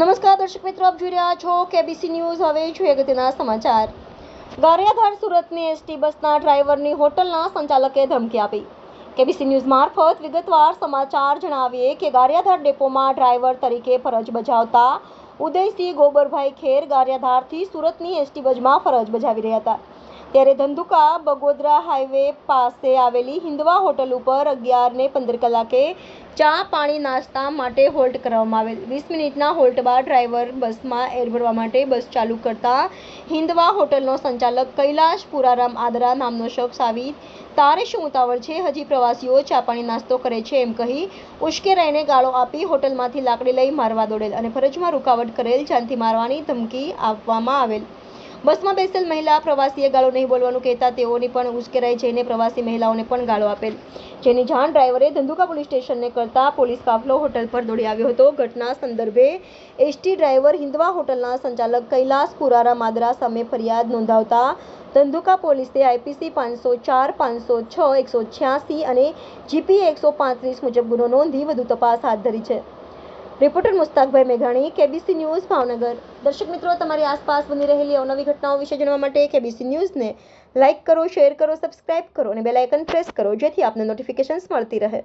નમસ્કાર, દર્શક મિત્રો, આપ જોઈ રહ્યા છો કેબીસી ન્યૂઝ હવે જોઈએ અગત્યના સમાચાર. ગારિયાધાર સુરતની એસટી બસના ડ્રાઈવરની હોટલના સંચાલકે ધમકી આપી. કેબીસી ન્યૂઝ મારફત વિગતવાર સમાચાર જણાવીએ કે ગારિયાધાર ડેપોમાં ડ્રાઈવર તરીકે ફરજ બજાવતા ઉદયસિંહ ગોબરભાઈ ખેર ગારિયાધારથી સુરતની એસટી બસમાં ફરજ બજાવી રહ્યા હતા. ત્યારે ધંધુકા બગોદરા હાઈવે પાસે આવેલી હિન્દવા હોટલ ઉપર અગિયાર ને પંદર કલાકે ચા પાણી નાસ્તા માટે હોલ્ટ કરવામાં આવેલ. વીસ મિનિટના હોલ્ટ બાદ ડ્રાઈવર બસમાં એર ભરવા માટે બસ ચાલુ કરતા હિન્દવા હોટલનો સંચાલક કૈલાશ પુરારામ આદરા નામનો શખ્સ આવી તારે શું ઉતાવળ છે. હજી પ્રવાસીઓ ચા પાણી નાસ્તો કરે છે એમ કહી ઉશ્કેરાઈને ગાળો આપી હોટલમાંથી લાકડી લઈ મારવા દોડેલ અને ફરજમાં રૂકાવટ કરેલ જાનથી મારવાની ધમકી આપવામાં આવેલ. બસમાં બેસેલ મહિલા પ્રવાસીએ ગાળો નહીં બોલવાનું કહેતા તેઓની પણ ઉશ્કેરાઈ જઈને પ્રવાસી મહિલાઓને પણ ગાળો આપેલ. જેની જાણ ડ્રાઈવરે ધંધુકા પોલીસ સ્ટેશનને કરતા પોલીસ કાફલો હોટલ પર દોડી આવ્યો હતો. ઘટના સંદર્ભે એસટી ડ્રાઈવર હિન્દવા હોટલના સંચાલક કૈલાસ પુરારા માદરા સામે ફરિયાદ નોંધાવતા ધંધુકા પોલીસે આઈપીસી પાંચસો ચાર, પાંચસો છ, એકસો છ્યાસી અને જીપી એકસો પાંત્રીસ મુજબ ગુનો નોંધી વધુ તપાસ હાથ ધરી છે. રિપોર્ટર મુસ્તાકભાઈ મેઘાણી, કેબીસી ન્યૂઝ ભાવનગર. દર્શક મિત્રો, તમારી આસપાસ બની રહેલી અવનવી ઘટનાઓ વિશે જાણવા માટે કેબીસી ન્યૂઝને લાઇક કરો, શેર કરો, સબસ્ક્રાઇબ કરો અને બેલ આઇકન પ્રેસ કરો, જેથી આપને નોટિફિકેશન્સ મળતી રહે.